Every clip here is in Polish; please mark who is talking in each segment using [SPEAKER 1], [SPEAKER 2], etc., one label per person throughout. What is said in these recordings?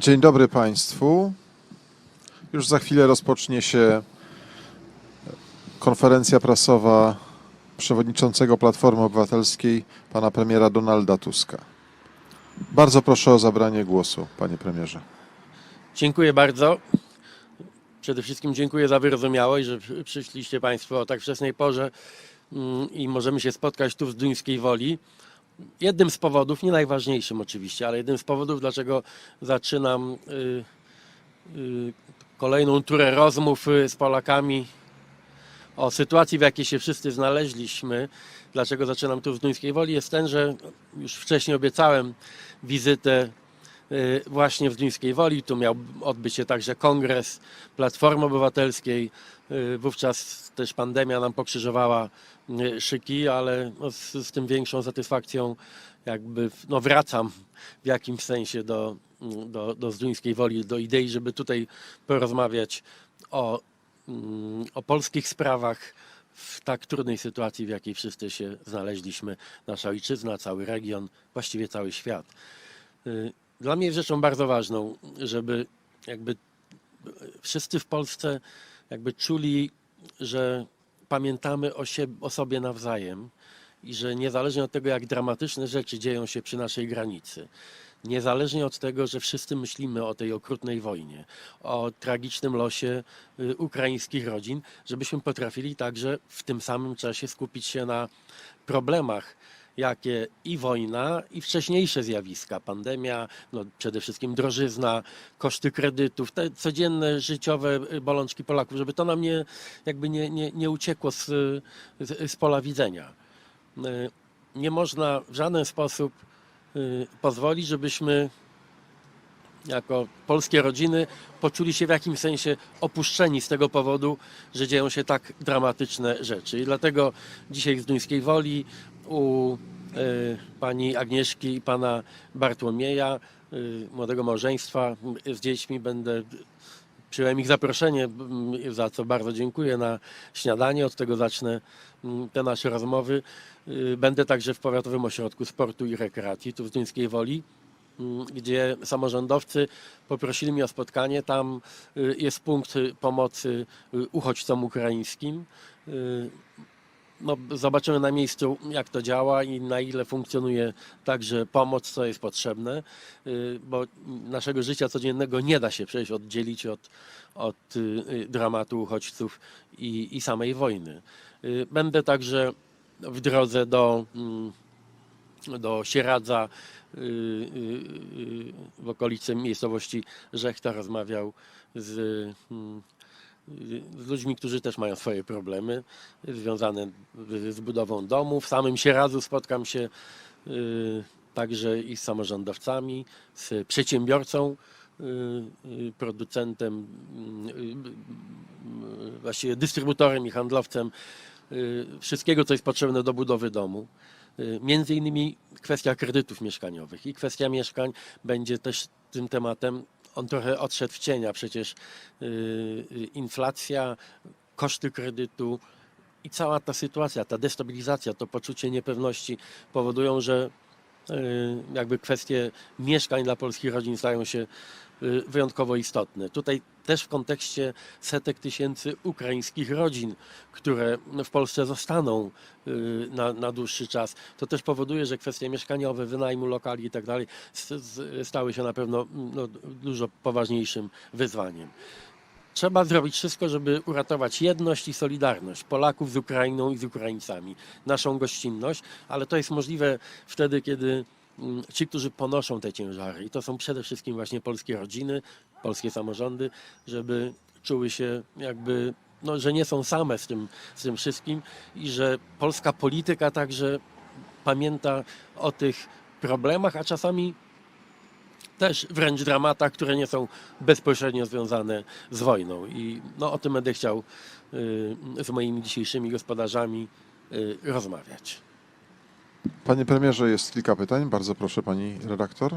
[SPEAKER 1] Dzień dobry Państwu. Już za chwilę rozpocznie się konferencja prasowa przewodniczącego Platformy Obywatelskiej, pana premiera Donalda Tuska. Bardzo proszę o zabranie głosu, panie premierze.
[SPEAKER 2] Dziękuję bardzo. Przede wszystkim dziękuję za wyrozumiałość, że przy- przyszliście Państwo o tak wczesnej porze mm, i możemy się spotkać tu w Duńskiej Woli. Jednym z powodów, nie najważniejszym oczywiście, ale jednym z powodów, dlaczego zaczynam y, y, kolejną turę rozmów y, z Polakami o sytuacji, w jakiej się wszyscy znaleźliśmy, dlaczego zaczynam tu w Duńskiej Woli, jest ten, że już wcześniej obiecałem wizytę właśnie w Duńskiej Woli. Tu miał odbyć się także kongres Platformy Obywatelskiej. Y, Wówczas też pandemia nam pokrzyżowała y, szyki, ale no z, z tym większą satysfakcją jakby no wracam w jakimś sensie do, do, do Zduńskiej Woli, do idei, żeby tutaj porozmawiać o, mm, o polskich sprawach w tak trudnej sytuacji, w jakiej wszyscy się znaleźliśmy, nasza ojczyzna, cały region, właściwie cały świat. Dla mnie jest rzeczą bardzo ważną, żeby jakby wszyscy w Polsce jakby czuli, że pamiętamy o, o sobie nawzajem i że niezależnie od tego, jak dramatyczne rzeczy dzieją się przy naszej granicy, niezależnie od tego, że wszyscy myślimy o tej okrutnej wojnie, o tragicznym losie y, ukraińskich rodzin, żebyśmy potrafili także w tym samym czasie skupić się na problemach, jakie i wojna, i wcześniejsze zjawiska, pandemia, no przede wszystkim drożyzna, koszty kredytów, te codzienne życiowe y, bolączki Polaków, żeby to nam nie, jakby nie, nie, nie uciekło z, z, z pola widzenia. Y, Nie można w żaden sposób y, pozwolić, żebyśmy jako polskie rodziny poczuli się w jakimś sensie opuszczeni z tego powodu, że dzieją się tak dramatyczne rzeczy. I dlatego dzisiaj z Duńskiej Woli u y, pani Agnieszki i pana Bartłomieja, y, młodego małżeństwa z dziećmi będę przyjąłem ich zaproszenie, m, za co bardzo dziękuję na śniadanie. Od tego zacznę m, te nasze rozmowy. Y, Będę także w Powiatowym Ośrodku Sportu i Rekreacji, tu w Duńskiej Woli, m, gdzie samorządowcy poprosili mnie o spotkanie. Tam jest punkt pomocy uchodźcom ukraińskim. No, zobaczymy na miejscu, jak to działa i na ile funkcjonuje także pomoc, co jest potrzebne, y, bo naszego życia codziennego nie da się przecież oddzielić od, od y, dramatu uchodźców i, i samej wojny. Y, Będę także w drodze do, mm, do Sieradza w okolicy miejscowości Żechta rozmawiał z mm, z ludźmi, którzy też mają swoje problemy związane z budową domu. W samym Sieradzu spotkam się y, także i z samorządowcami, z przedsiębiorcą, y, y, producentem, właściwie dystrybutorem i handlowcem wszystkiego, co jest potrzebne do budowy domu. Między innymi kwestia kredytów mieszkaniowych i kwestia mieszkań będzie też tym tematem. On trochę odszedł w cienia, przecież y, y, inflacja, koszty kredytu i cała ta sytuacja, ta destabilizacja, to poczucie niepewności powodują, że jakby kwestie mieszkań dla polskich rodzin stają się y, wyjątkowo istotne. Tutaj też w kontekście setek tysięcy ukraińskich rodzin, które w Polsce zostaną y, na, na dłuższy czas, to też powoduje, że kwestie mieszkaniowe, wynajmu lokali i tak dalej stały się na pewno no, dużo poważniejszym wyzwaniem. Trzeba zrobić wszystko, żeby uratować jedność i solidarność Polaków z Ukrainą i z Ukraińcami, naszą gościnność, ale to jest możliwe wtedy, kiedy mm, ci, którzy ponoszą te ciężary, i to są przede wszystkim właśnie polskie rodziny, polskie samorządy, żeby czuły się jakby, no, że nie są same z tym, z tym wszystkim i że polska polityka także pamięta o tych problemach, a czasami też wręcz dramatach, które nie są bezpośrednio związane z wojną. I no, o tym będę chciał y, z moimi dzisiejszymi gospodarzami y, rozmawiać.
[SPEAKER 1] Panie premierze, jest kilka pytań. Bardzo proszę, pani redaktor.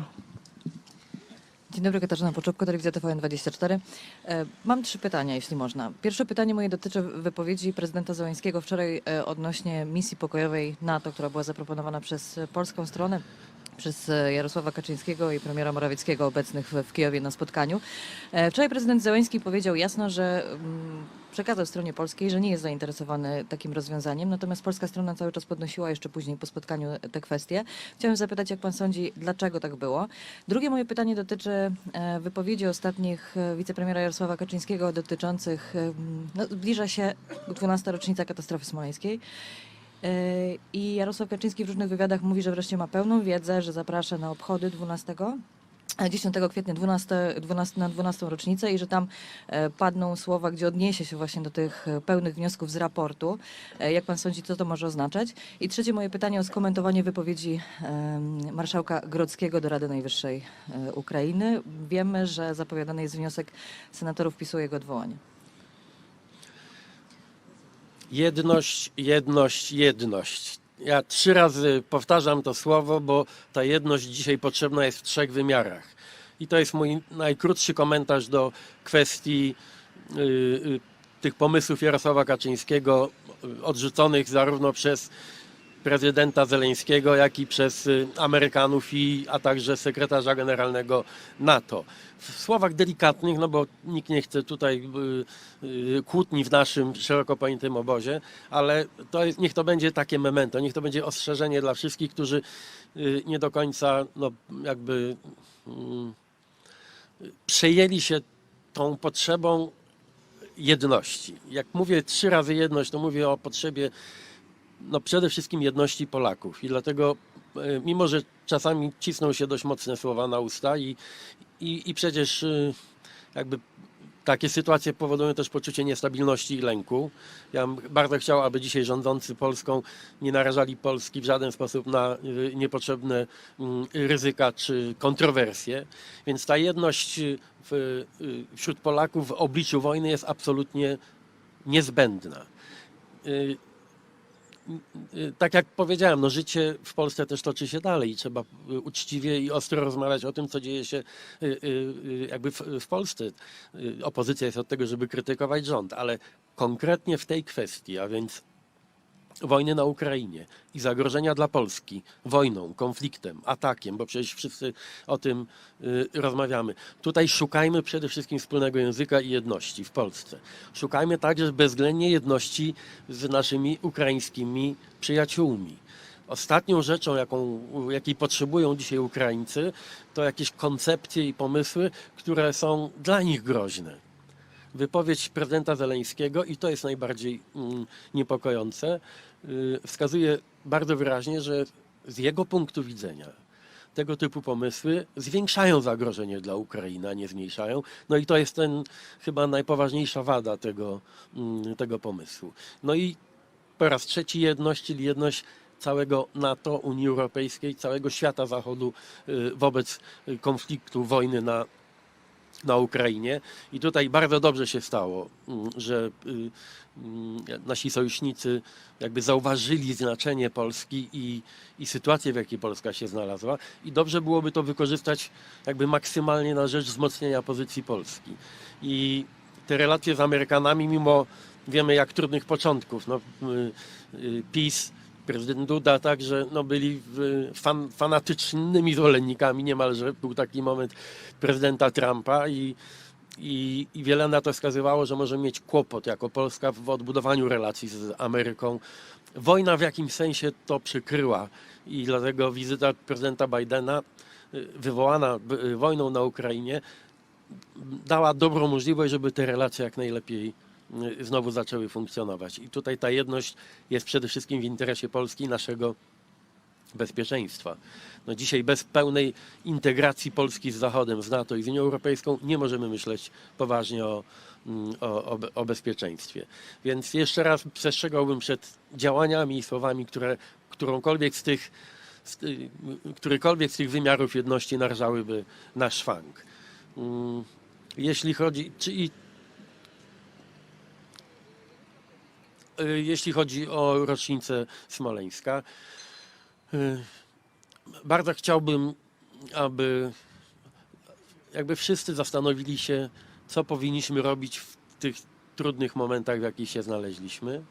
[SPEAKER 3] Dzień dobry, Katarzyna Poczubko, Telewizja TVN24. E, Mam trzy pytania, jeśli można. Pierwsze pytanie moje dotyczy wypowiedzi prezydenta Zeleńskiego wczoraj e, odnośnie misji pokojowej NATO, która była zaproponowana przez e, polską stronę. Przez e, Jarosława Kaczyńskiego i premiera Morawieckiego obecnych w, Kijowie na spotkaniu. E, Wczoraj prezydent Zełenski powiedział jasno, że mm, przekazał stronie polskiej, że nie jest zainteresowany takim rozwiązaniem, natomiast polska strona cały czas podnosiła jeszcze później po spotkaniu te kwestie. Chciałem zapytać, jak pan sądzi, dlaczego tak było? Drugie moje pytanie dotyczy e, wypowiedzi ostatnich wicepremiera Jarosława Kaczyńskiego dotyczących, no, zbliża się 12. rocznica katastrofy smoleńskiej. Yy, I Jarosław Kaczyński w różnych wywiadach mówi, że wreszcie ma pełną wiedzę, że zaprasza na obchody 12. e, 10 kwietnia 12, 12, na 12 rocznicę i że tam e, padną słowa, gdzie odniesie się właśnie do tych e, pełnych wniosków z raportu. E, Jak pan sądzi, co to może oznaczać? I trzecie moje pytanie o skomentowanie wypowiedzi marszałka Grodzkiego do Rady Najwyższej e, Ukrainy. Wiemy, że zapowiadany jest wniosek senatorów PiSu o jego odwołanie.
[SPEAKER 2] Jedność, jedność, jedność. Ja trzy razy powtarzam to słowo, bo ta jedność dzisiaj potrzebna jest w trzech wymiarach. I to jest mój najkrótszy komentarz do kwestii y, y, tych pomysłów Jarosława Kaczyńskiego, odrzuconych zarówno przez prezydenta Zeleńskiego, jak i przez y, Amerykanów, i, a także sekretarza generalnego NATO. W słowach delikatnych, no bo nikt nie chce tutaj y, y, kłótni w naszym szeroko pojętym obozie, ale to jest, niech to będzie takie memento, niech to będzie ostrzeżenie dla wszystkich, którzy nie do końca no, jakby mm, przejęli się tą potrzebą jedności. Jak mówię trzy razy jedność, to mówię o potrzebie no przede wszystkim jedności Polaków i dlatego e, mimo, że czasami cisną się dość mocne słowa na usta i, i, i przecież e, jakby takie sytuacje powodują też poczucie niestabilności i lęku. Ja bym bardzo chciał, aby dzisiaj rządzący Polską nie narażali Polski w żaden sposób na y, niepotrzebne mm, ryzyka czy kontrowersje. Więc ta jedność y, w, y, wśród Polaków w obliczu wojny jest absolutnie niezbędna. Tak jak powiedziałem, no życie w Polsce też toczy się dalej i trzeba y, uczciwie i ostro rozmawiać o tym, co dzieje się y, y, jakby w, w Polsce. Opozycja jest od tego, żeby krytykować rząd, ale konkretnie w tej kwestii, a więc wojny na Ukrainie i zagrożenia dla Polski wojną, konfliktem, atakiem, bo przecież wszyscy o tym y, rozmawiamy. Tutaj szukajmy przede wszystkim wspólnego języka i jedności w Polsce. Szukajmy także bezwzględnie jedności z naszymi ukraińskimi przyjaciółmi. Ostatnią rzeczą, jaką, jakiej potrzebują dzisiaj Ukraińcy, to jakieś koncepcje i pomysły, które są dla nich groźne wypowiedź prezydenta Zeleńskiego, i to jest najbardziej mm, niepokojące, y, wskazuje bardzo wyraźnie, że z jego punktu widzenia tego typu pomysły zwiększają zagrożenie dla Ukrainy, a nie zmniejszają. No i to jest ten chyba najpoważniejsza wada tego, mm, tego pomysłu. No i po raz trzeci jedność, czyli jedność całego NATO, Unii Europejskiej, całego świata Zachodu y, wobec konfliktu, wojny na, na Ukrainie. I tutaj bardzo dobrze się stało, mm, że y, mm, nasi sojusznicy jakby zauważyli znaczenie Polski i, i sytuację, w jakiej Polska się znalazła. I dobrze byłoby to wykorzystać jakby maksymalnie na rzecz wzmocnienia pozycji Polski. I te relacje z Amerykanami, mimo wiemy jak trudnych początków, no, y, y, PiS, prezydent Duda także no, byli fan, fanatycznymi zwolennikami niemalże. Był taki moment prezydenta Trumpa i, i, i wiele na to wskazywało, że może mieć kłopot jako Polska w odbudowaniu relacji z Ameryką. Wojna w jakimś sensie to przykryła i dlatego wizyta prezydenta Bidena y, wywołana y, wojną na Ukrainie dała dobrą możliwość, żeby te relacje jak najlepiej znowu zaczęły funkcjonować. I tutaj ta jedność jest przede wszystkim w interesie Polski naszego bezpieczeństwa. No dzisiaj bez pełnej integracji Polski z Zachodem, z NATO i z Unią Europejską nie możemy myśleć poważnie o, mm, o, o, be- o bezpieczeństwie. Więc jeszcze raz przestrzegałbym przed działaniami i słowami, które którąkolwiek z tych, z, ty- którykolwiek z tych wymiarów jedności narażałyby na szwank. Mm, Jeśli chodzi, czy i jeśli chodzi o rocznicę Smoleńska, y, bardzo chciałbym, aby jakby wszyscy zastanowili się, co powinniśmy robić w tych trudnych momentach, w jakich się znaleźliśmy.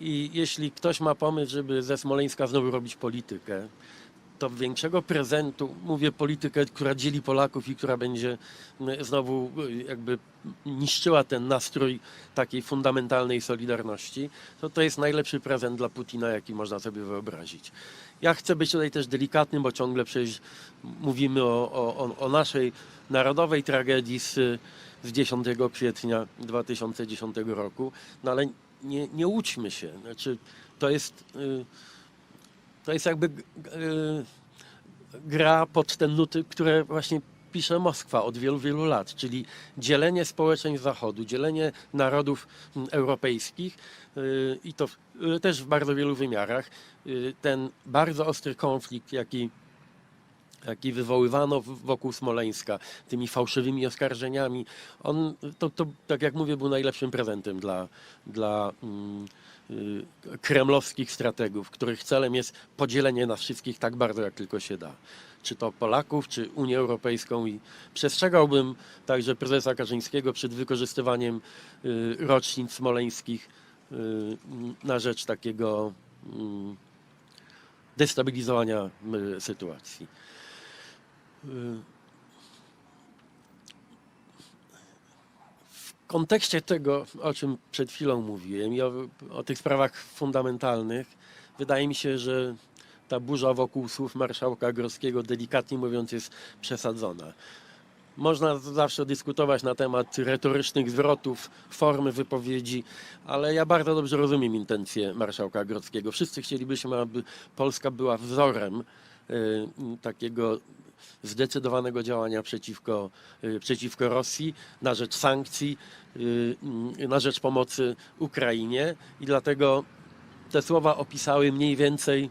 [SPEAKER 2] I jeśli ktoś ma pomysł, żeby ze Smoleńska znowu robić politykę, to większego prezentu, mówię politykę, która dzieli Polaków i która będzie znowu y, jakby niszczyła ten nastrój takiej fundamentalnej solidarności, to to jest najlepszy prezent dla Putina, jaki można sobie wyobrazić. Ja chcę być tutaj też delikatny, bo ciągle przecież mówimy o, o, o- naszej narodowej tragedii z, z 10 kwietnia 2010 roku, no ale nie, nie łudźmy się. Znaczy, to jest, y, to jest jakby y, gra pod te nuty, które właśnie pisze Moskwa od wielu, wielu lat, czyli dzielenie społeczeństw Zachodu, dzielenie narodów europejskich y, i to też w bardzo wielu wymiarach. Y, Ten bardzo ostry konflikt, jaki jaki wywoływano wokół Smoleńska, tymi fałszywymi oskarżeniami, on, to, to tak jak mówię, był najlepszym prezentem dla, dla mm, y, kremlowskich strategów, których celem jest podzielenie nas wszystkich tak bardzo, jak tylko się da. Czy to Polaków, czy Unię Europejską i przestrzegałbym także prezesa Kaczyńskiego przed wykorzystywaniem y, rocznic smoleńskich y, na rzecz takiego mm, destabilizowania sytuacji. W kontekście tego, o czym przed chwilą mówiłem i o, o tych sprawach fundamentalnych, wydaje mi się, że ta burza wokół słów marszałka Grodzkiego, delikatnie mówiąc, jest przesadzona. Można zawsze dyskutować na temat retorycznych zwrotów, formy wypowiedzi, ale ja bardzo dobrze rozumiem intencje marszałka Grodzkiego. Wszyscy chcielibyśmy, aby Polska była wzorem y, takiego zdecydowanego działania przeciwko, y, przeciwko Rosji, na rzecz sankcji, y, na rzecz pomocy Ukrainie i dlatego te słowa opisały mniej więcej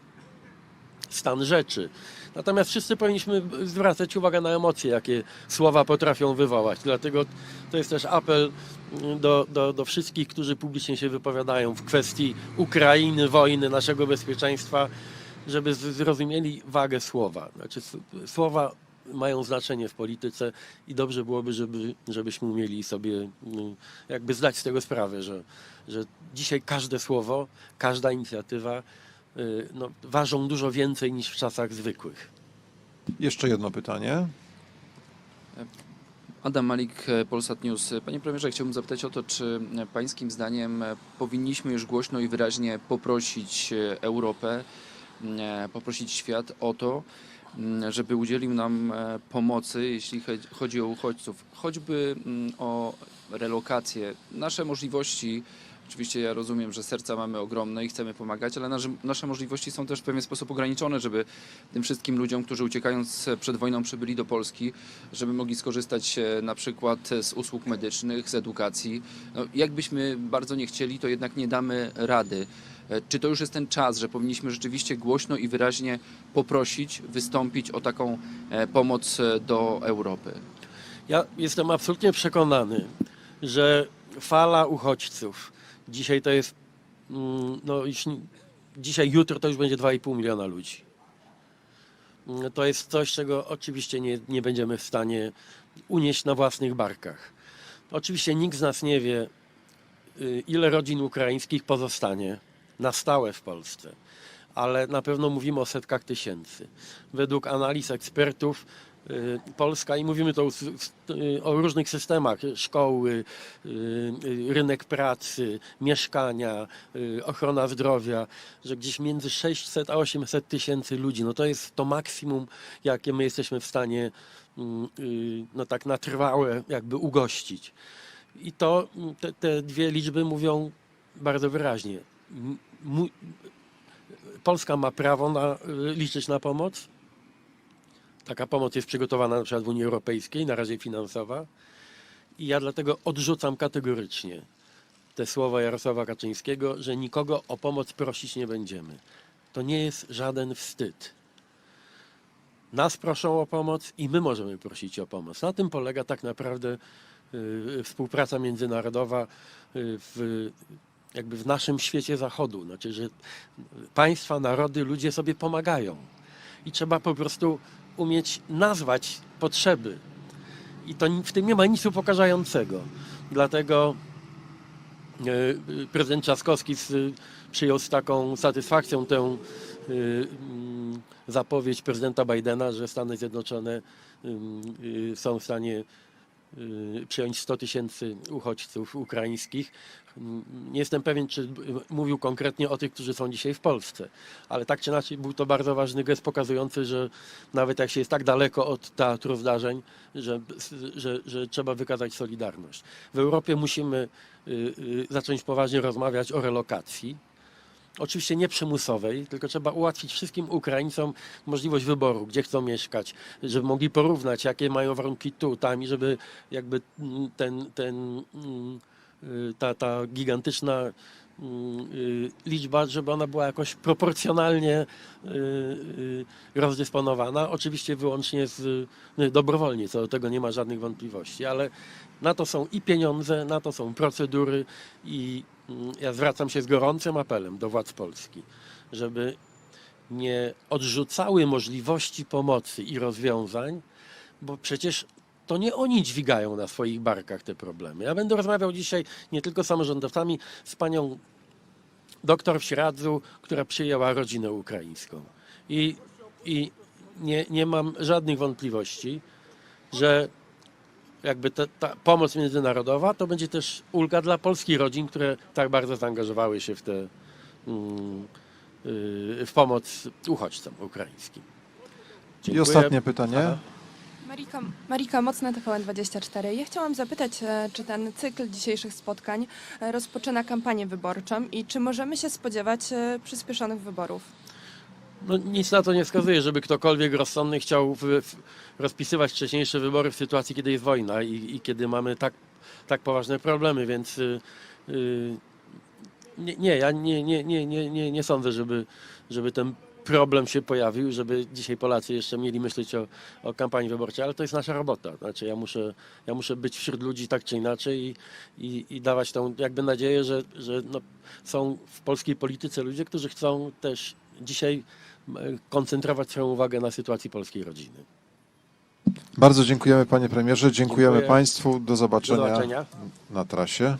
[SPEAKER 2] stan rzeczy. Natomiast wszyscy powinniśmy zwracać uwagę na emocje, jakie słowa potrafią wywołać. Dlatego to jest też apel mm, do, do, do wszystkich, którzy publicznie się wypowiadają w kwestii Ukrainy, wojny, naszego bezpieczeństwa, żeby zrozumieli wagę słowa. Znaczy, słowa mają znaczenie w polityce i dobrze byłoby, żeby, żebyśmy umieli sobie mm, jakby zdać z tego sprawę, że, że dzisiaj każde słowo, każda inicjatywa y, no, ważą dużo więcej niż w czasach zwykłych.
[SPEAKER 1] Jeszcze jedno pytanie.
[SPEAKER 4] Adam Malik, Polsat News. Panie premierze, chciałbym zapytać o to, czy pańskim zdaniem powinniśmy już głośno i wyraźnie poprosić Europę, poprosić świat o to, m, żeby udzielił nam e, pomocy, jeśli chodzi- o uchodźców, choćby m, o relokację. Nasze możliwości, oczywiście ja rozumiem, że serca mamy ogromne i chcemy pomagać, ale nasze, nasze możliwości są też w pewien sposób ograniczone, żeby tym wszystkim ludziom, którzy uciekając przed wojną przybyli do Polski, żeby mogli skorzystać e, na przykład z usług medycznych, z edukacji. No, jakbyśmy bardzo nie chcieli, to jednak nie damy rady. E, Czy to już jest ten czas, że powinniśmy rzeczywiście głośno i wyraźnie poprosić, wystąpić o taką e, pomoc e, do Europy?
[SPEAKER 2] Ja jestem absolutnie przekonany, że fala uchodźców, dzisiaj to jest, mm, no już, dzisiaj, jutro to już będzie 2,5 miliona ludzi. Mm, To jest coś, czego oczywiście nie, nie będziemy w stanie unieść na własnych barkach. Oczywiście nikt z nas nie wie, y, ile rodzin ukraińskich pozostanie na stałe w Polsce, ale na pewno mówimy o setkach tysięcy. Według analiz ekspertów Polska, i mówimy to y, o różnych systemach, szkoły, y, y, rynek pracy, mieszkania, y, ochrona zdrowia, że gdzieś między 600 a 800 tysięcy ludzi, no to jest to maksimum, jakie my jesteśmy w stanie mm, y, no tak na trwałe jakby ugościć. I to mm, te, te dwie liczby mówią bardzo wyraźnie. Polska ma prawo na, y, liczyć na pomoc. Taka pomoc jest przygotowana na przykład w Unii Europejskiej, na razie finansowa. I ja dlatego odrzucam kategorycznie te słowa Jarosława Kaczyńskiego, że nikogo o pomoc prosić nie będziemy. To nie jest żaden wstyd. Nas proszą o pomoc i my możemy prosić o pomoc. Na tym polega tak naprawdę y, współpraca międzynarodowa y, w, jakby w naszym świecie zachodu. Znaczy, że państwa, narody, ludzie sobie pomagają. I trzeba po prostu umieć nazwać potrzeby. I to w tym nie ma nic upokarzającego. Dlatego e, prezydent Trzaskowski przyjął z taką satysfakcją tę, mm, zapowiedź prezydenta Bidena, że Stany Zjednoczone y, są w stanie przyjąć 100 tysięcy uchodźców ukraińskich. Mm, Nie jestem pewien, czy y, mówił konkretnie o tych, którzy są dzisiaj w Polsce, ale tak czy inaczej był to bardzo ważny gest pokazujący, że nawet jak się jest tak daleko od teatru zdarzeń, że, że, że trzeba wykazać solidarność. W Europie musimy y, y, zacząć poważnie rozmawiać o relokacji. Oczywiście nie przymusowej, tylko trzeba ułatwić wszystkim Ukraińcom możliwość wyboru, gdzie chcą mieszkać, żeby mogli porównać, jakie mają warunki tu, tam i żeby jakby mm, ten, ten, mm, y, ta, ta gigantyczna mm, y, liczba, żeby ona była jakoś proporcjonalnie y, rozdysponowana. Oczywiście wyłącznie z, y, dobrowolnie, co do tego nie ma żadnych wątpliwości, ale na to są i pieniądze, na to są procedury i ja zwracam się z gorącym apelem do władz Polski, żeby nie odrzucały możliwości pomocy i rozwiązań, bo przecież to nie oni dźwigają na swoich barkach te problemy. Ja będę rozmawiał dzisiaj nie tylko z samorządowcami, z panią doktor w Śradzu, która przyjęła rodzinę ukraińską. I, i nie, nie mam żadnych wątpliwości, że jakby ta, ta pomoc międzynarodowa to będzie też ulga dla polskich rodzin, które tak bardzo zaangażowały się w te mm, y, w pomoc uchodźcom ukraińskim.
[SPEAKER 1] I
[SPEAKER 2] Dziękuję.
[SPEAKER 1] ostatnie pytanie.
[SPEAKER 2] Aha.
[SPEAKER 5] Marika, Marika Mocna, TVN24. Ja chciałam zapytać, e, czy ten cykl dzisiejszych spotkań e, rozpoczyna kampanię wyborczą i czy możemy się spodziewać e, przyspieszonych wyborów?
[SPEAKER 2] No, nic na to nie wskazuje, żeby ktokolwiek rozsądny chciał w, w, rozpisywać wcześniejsze wybory w sytuacji, kiedy jest wojna i, i kiedy mamy tak, tak poważne problemy, więc y, y, nie, nie, ja nie, nie, nie, nie, nie, nie sądzę, żeby, żeby ten problem się pojawił, żeby dzisiaj Polacy jeszcze mieli myśleć o, o kampanii wyborczej, ale to jest nasza robota. Znaczy ja muszę, ja muszę być wśród ludzi tak czy inaczej i, i, i dawać tą jakby nadzieję, że, że no, są w polskiej polityce ludzie, którzy chcą też dzisiaj koncentrować swoją uwagę na sytuacji polskiej rodziny.
[SPEAKER 1] Bardzo dziękujemy panie premierze, dziękujemy
[SPEAKER 2] Dziękuję.
[SPEAKER 1] państwu. Do
[SPEAKER 2] Do
[SPEAKER 1] zobaczenia
[SPEAKER 2] zobaczenia.
[SPEAKER 1] na trasie.